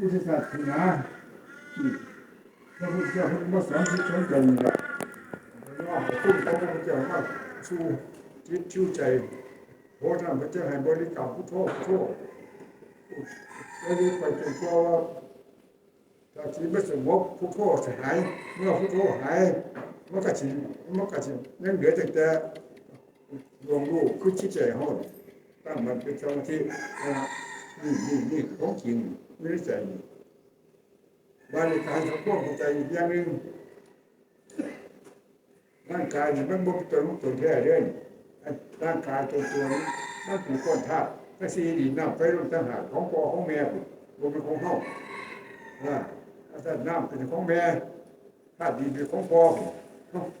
พุทธศาสนาที่พระพุทธเจ้าพระมาสอนที่ชนกันนี่ละว่าคุณพระพุทธเจ้ามาสู่จิตชูใจโพธิ์ธรรมพระเจ้าให้บริกรรมพุทโธพุทโธแล้วนี้ไปจนกว่าถ้าจิตไม่สงบพุทโธหายเมื่อพุทโธหายมันก็จิมันก็จิยังเหลือแต่แต่ดวงรู้คือจิตใจห้องตั้งมันเป็นสมาธินะครับ นี่นี่นี่ของจริงไม่ได้ใจนี่บริการทำควบคุมใจอีกอย่างหนึ่งร่างกายนี่มันบ่เป็นตัวรู้ตัวแท้เด้ออันร่างกายตัวตัวนี้มันถูกก้อนธาตุก็สีดินน้ำไฟลมต่างหากของพ่อของแม่บ่บ่เป็นของเฮาอ่าถ้าน้ำเป็นของแม่ธาตุดินเป็นของพ่อ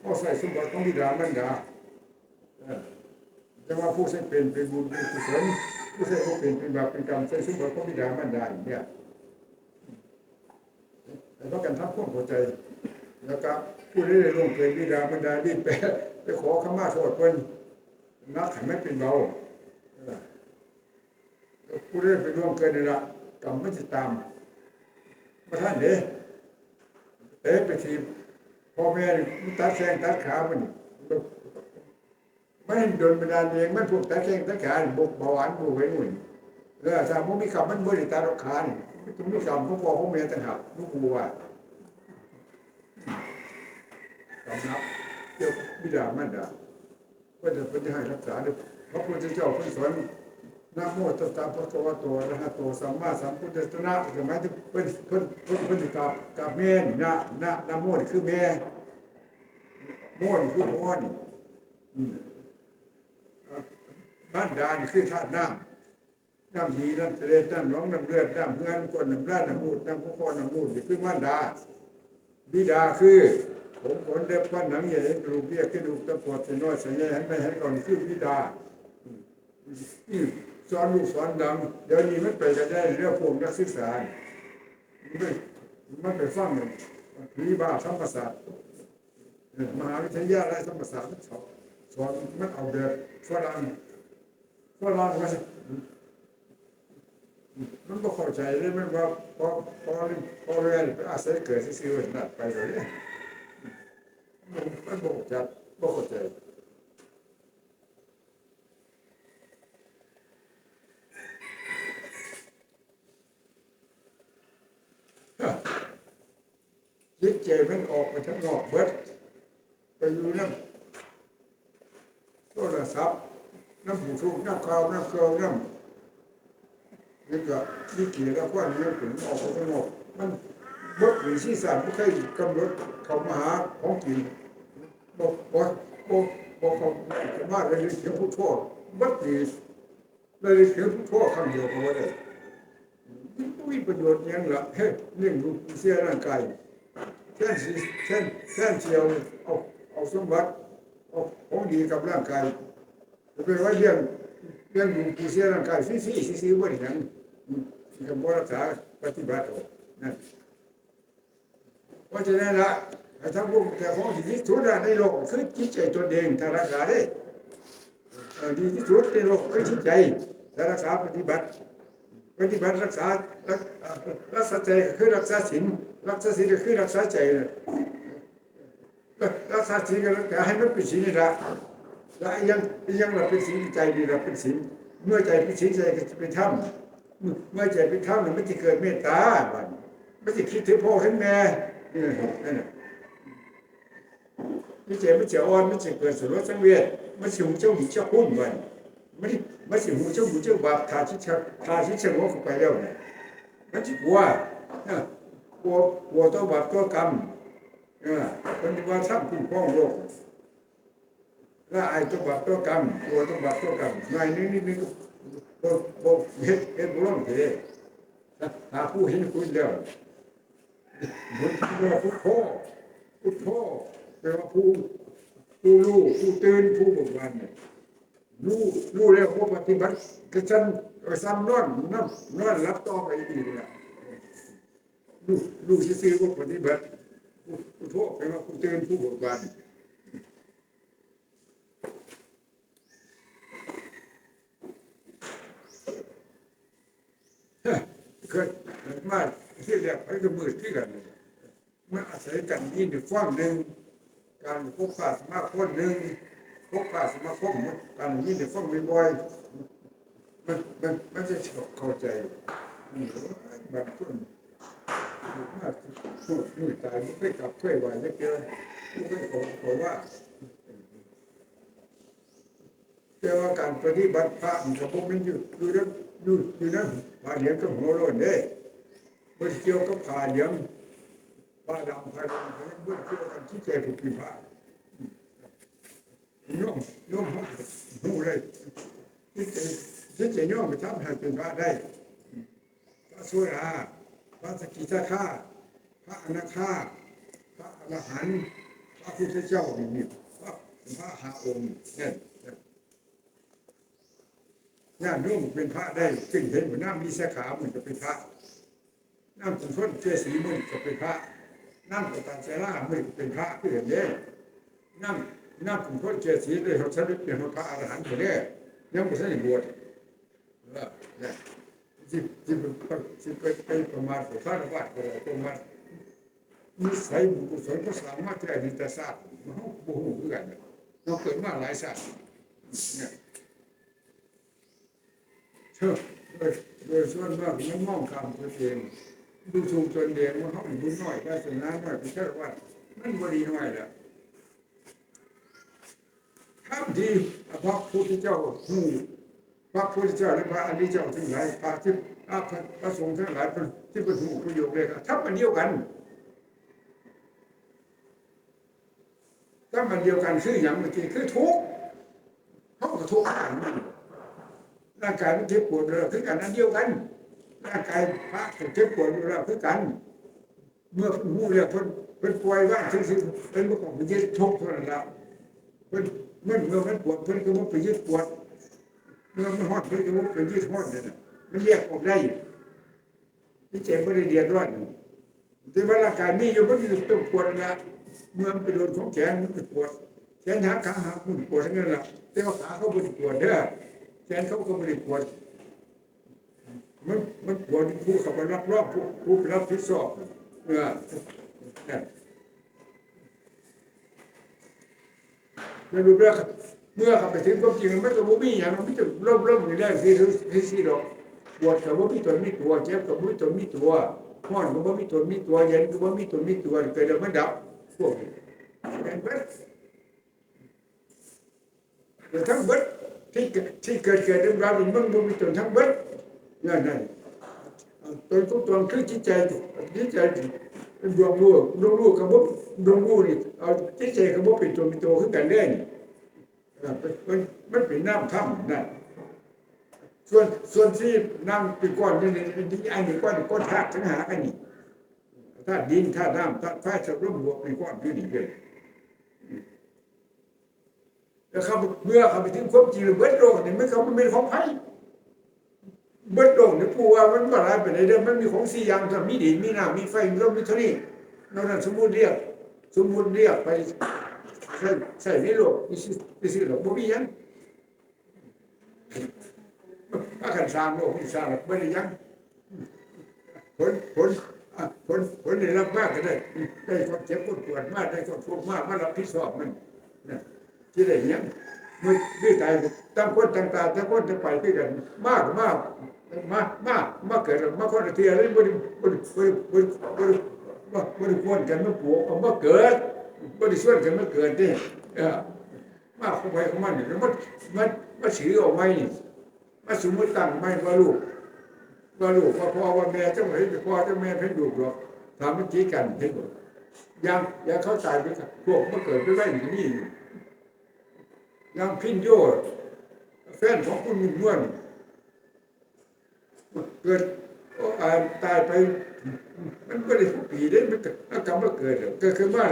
เฮาใส่สมบัติของบิดามารดาแต่ว่าผู้ใช้เป็นเป็นบุญเป็นกุศล ผู้ใช้บ่เป็นเป็นบาปเป็นกรรมใช้สมบัติของบิดามารดาอย่างเนี่ยแล้วก็กันทับพวกหัวใจ แล้วก็ผู้ได้ลงเกินบิดาบรรดารีบไปไปขอขมาโทษเพิ่นนักขันไม่เป็นเบาผู้ได้ไปร่วมเกินนี่ละกรรมไม่ติดตามมาท่านเด้เอ๊ะไปทีพ่อแม่ตัดแข้งตัดขามัน ไม่โดนบันดาลเองมันพวกตัดแข้งตัดขาบุกเบาหวานบุกไว้หนุ่นเออถ้ามันมีคำมันบริตาดอกขานี่มันมีคำของพ่อของแม่ต่างหากลูกบัวสำนักเจ้าบิดามารดาก็จะเป็นให้รักษาด้วยพระพุทธเจ้าเพิ่นสอนนะโมตัสสะภะคะวะโตอะระหะโตสัมมาสัมพุทธัสสะนะสมัยที่เพิ่นเพิ่นเพิ่นเพิ่นสิกราบกราบแม่นี่นะนะนะโมนี่คือแม่โมนี่คือพ่อนี่อืมอะ มารดานคือธาตุน้ำน้ำดีน้ำทะเลน้ำหนองน้ำเลือดน้ำเงื่อนก้นน้ำลาดน้ำมูดน้ำข้อคอน้ำมูดนี่คือมารดาบิดาคือผมขนเล็บฟันหนังใหญ่กระดูกเบี้ยกระดูกตะปอดเส้นน้อยเส้นใหญ่หันไปหันก่อนคือบิดาสอนลูกสอนดังเดี๋ยวนี้มันไปกันได้เรื่องพวกนักศึกษามันไปมันไปฟังผีบ้าธรรมศาสตร์มหาวิทยาลัยธรรมศาสตร์สอนสอนมันเอาแบบฝรั่ง ฝรั่งมันมันก็เข้าใจเลยมันว่าพอพอพอเรียนไปอาศัยเกิดซื่อๆนั่นไปเลยเนี่ยมันมันบ่จัดบ่เข้าใจยึดเจมันออกไปทั้งนอกเบิดไปอยู่น้ำโทรศัพท์ น้ำผู้ทุกน้ำข่าวน้ำเครื่อน้ำนี่ก็นี่เกี่ยวกับว่าเรื่องถึงออกไปข้างนอกมันบดหรือที่สามไม่เคยกำหนดเขามาหาของกินบอกบอกบอกบอกเขาว่าเลยเสียงผู้โทษบดหรือเลยเสียงผู้โทษคำเดียวเท่าได้ไม่มีประโยชน์ยังละเฮ้ยเรื่องดูเสียร่างกายแท่นสีแท่นแท่นเชียวเอาเอาสมบัติเอาของดีกับร่างกาย จะไปว่าเรื่องเรื่องดูผู้เสียร่างกายซี่ซี่ซี่ซี่ว่าอย่างกับบรักษาปฏิบัติออกนั่นเพราะฉะนั้นละไอ้ทั้งพวกแต่ของดีที่สุดในโลกคือจิตใจตนเองถ้ารักษาได้ดีที่สุดในโลกคือจิตใจถ้ารักษาปฏิบัติ ปฏิบัติรักษารักษาใจคือรักษาศีลรักษาศีลคือรักษาใจนะรักษาศีลก็รักษาให้มันเป็นศีลนี่ละ แล้วยังยังเราเป็นศีลใจนี่เราเป็นศีลเมื่อใจเป็นศีลใจก็จะเป็นธรรมเมื่อใจเป็นธรรมมันไม่จะเกิดเมตตาบัดมันจะคิดถึงพ่อถึงแม่นี่นั่นน่ะมันจะมันจะอ่อนไมันจะเกิดสุรสังเวชมันสิหูเจ้าหูเจ้าหุ่นบัดมันมันสิหูเจ้าหูเจ้าบาปทาชิชะทาชิชงเข้าไปแล้วเนี่ยมันจะกลัวนะกลัวกลัวตัวบาปตัวกรรมเออมันจะว่าทำคุ้มครองโลก ละอายตัวบาปตัวกรรมกลัวตัวบาปตัวกรรมน่อยนิดนิดนิดบ่บ่เฮ็ดเฮ็ดบ่ลงเด้หาผู้เห็นคุณแล้วบุญที่ว่าพุทโธพุทโธแปลว่าผู้ผู้รู้ผู้ตื่นผู้เบิกบานเนี่ยรู้รู้แล้วผู้ปฏิบัติก็ฉันก็ซ้ำนอนน้ำนอนรับต่อไปอีกนี่ล่ะรู้รู้ซื่อๆว่าปฏิบัติพุทโธแปลว่าผู้ตื่นผู้เบิกบาน เคยมาที่แรกไปก็มืดที่กันเมันอาศัยกันนี่หนึ่งฟังหนึ่งการพบปะสมาคมหนึ่งพบปะสมาคมการนี่หนึ่งฟังบ่อยๆมันมันมันจะเข้าใจนี่บางคนมาพูดมือตายไม่เคยกลับเคยไหวไม่เจอไม่เคยขอขอว่าแต่ว่าการปฏิบัติพระมันก็บ่มันอยู่อยู่นั่นอ ยู่อยู่นั่นผ่าเหลียงกับหัวโล้นเด้บ่เกี่ยวกับผ่าเหลียงผ้าดำผ้าดำเขาบ่เกี่ยวกันที่ใจผู้พิพากโยมโยมหูเลยที่ใจที่ใจโยมไปทำให้เป็นพระได้พระสุราพระสกิทาคาพระอนาคาพระอรหันต์พระพุทธเจ้านี่พระพระหาองค์เนี่ย ญาติโยมเป็นพระได้ซึ่งเห็นว่าน้ำมีสาขามันก็เป็นพระน้ำสุนทรเจสีมันก็เป็นพระน้ำกตันเซรามันเป็นพระคือเห็นเด้น้ำน้ำสุนทรเจสีเลยเขาสรุปเป็นพระอรหันต์คนนี้ยังไม่ใช่บวชเออเนี่ยที่ที่เป็นที่เป็นเป็นประมาณของพระวัดประมาณนิสัยบุญกุศลก็สามารถจะดิตศาสตร์มันเขาบูหูคือกันเนี่ยเราเกิดมาหลายศาสตร์เนี่ย ชอโดยโดยส่วนมากมันมองคำตัวเองดูชุมชนเดียงว่าเขาเป็นบุญน้อยได้สนาน้อยเป็นแค่อว่ามันบดีน้อยแหละทำดีพระพุทธเจ้าหูพระพุทธเจ้าและพระอริยเจ้าทั้งหลายพระที่พระพระสงฆ์ทั้งหลายที่เป็นหูประโยชน์เลยครับทำมันเดียวกันทำมันเดียวกันคืออย่างเมื่อกี้คือทุกข์เขาก็ทุกข์กันมัน ร่างกายมันเจ็บปวดเราคือกันอันเดียวกัน ร่างกายพระเจ็บปวดเราคือกัน เมื่อหูเรียกเพิ่นเพิ่นป่วยว่าถึงสิเพิ่นบ่ต้องไปยึดทุกข์เท่านั้นแล้วเพิ่นมันเมื่อมันปวดเพิ่นก็บ่ไปยึดปวด เมื่อมันฮอดเพิ่นก็บ่ไปยึดฮอดนั่นน่ะมันแยกออกได้ที่เจ็บบ่ได้เดือดร้อนแต่ว่าร่างกายมีอยู่มันก็ต้องปวดนั่นละเมื่อมันไปโดนของแขนมันก็ปวดแขนหักขาหักมันปวดทั้งนั้นละแต่ว่าขาเขาบ่ได้ปวดเด้อ แทนเขาก็ไม่ได้ปวดมันมันปวดผู้เขาไปรับรอบผู้ผู้ไปรับผิดชอบเออเนี่ยไม่รู้เรื่องเมื่อเขาไปถึงความจริงมันไม่ต้องมีอย่างมันไม่ต้องร่มร่มอย่างแรกที่ที่ที่ดอกปวดกับว่ามีตัวมีตัวเจ็บกับว่ามีตัวมีตัวห้อนกับว่ามีตัวมีตัวเย็นกับว่ามีตัวมีตัวเกิดแล้วมันดับพวกนี้เห็นไหมแต่ทั้งเบิด ที่ที่เกิดเกิดเรื่องราวนี้มันบ่มีตนทั้งเบิดนั่นนั่นตนทุกตนคือจิตใจจิตใจดวงรู้ดวงรู้กับบ่ดวงรู้นี่เอาจิตใจกับบ่เป็นตัวเป็นตัวคือกันเด้นี่มันมันเป็นน้ำถ้ำนั่นส่วนส่วนที่น้ำเป็นก้อนนี่นี่อันนี้ก้อนก้อนธาตุทั้งหากันนี่ธาตุดินธาตุน้ำธาตุไฟธาตุลมบวกเป็นก้อนอยู่นี่เลย แล้วเขาเมื่อเขาไปถึงความจริงเบิดโลกเนี่ยไม่เขามันเป็นของไผ่เบิดโลกเนี่ยผู้ว่ามันว่าอะไรไปไหนเดิมมันมีของสี่อย่างถ้ามีดินมีน้ำมีไฟมีลมมีท่านี้นอกนั้นสมมุติเรียก สมมุติเรียกไปใส่ใส่ในโลกนี่สินี่สิโลกบ่มีหยังถ้ากันสร้างโลกที่สร้างแล้วบ่ได้ยังผลผลผลผลได้รับมากก็ได้ได้ความเจ็บปวดปวดมากได้ความทุกข์มากมารับผิดชอบมันนะ ที่ได้ยังมันด้วยใจตั้งคนต่างๆตั้งคนจะไปด้วยกัน มากมากมากมากมากเกิดมาคนละเทียเลยบริบริบริบริบริบริควรกันมาปลูกเอามาเกิดบริส่วนกันมาเกิดนี่เออมากเข้าไปของมันเนี่ยมันมันมันถือเอาไว้นี่มาสมมติตั้งไม่ว่าลูกว่าลูกว่าพ่อว่าแม่เจ้าไหนพ่อเจ้าแม่เพ่งดูหรอกทำเมื่อกี้กันเพ่งยังยังเข้าใจไปพวกมาเกิดไปไว้อย่างนี้ นางพินโยแฟนของคุณมุ่งม่วนเกิดอ่าตายไป มันก็ได้ทุกปีได้มันก็กรรมมาเกิดก็คือว่า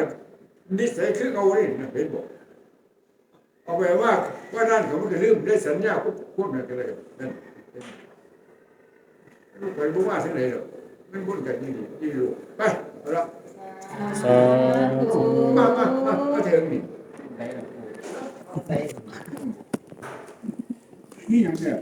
นิสัยคือเอาเองนะเห็นบอกเอาไปว่าว่านั่นเขามันก็ลืมได้สัญญาพวกพวกนั้นก็เลยนั่นลูกไปบ่ว่าที่ไหนหรอกมันบุญกันนี่นี่ลูกไปเอาละสาธุมามามามาเถิงนี่ได้หรอปู่ นี่ยังเนี่ย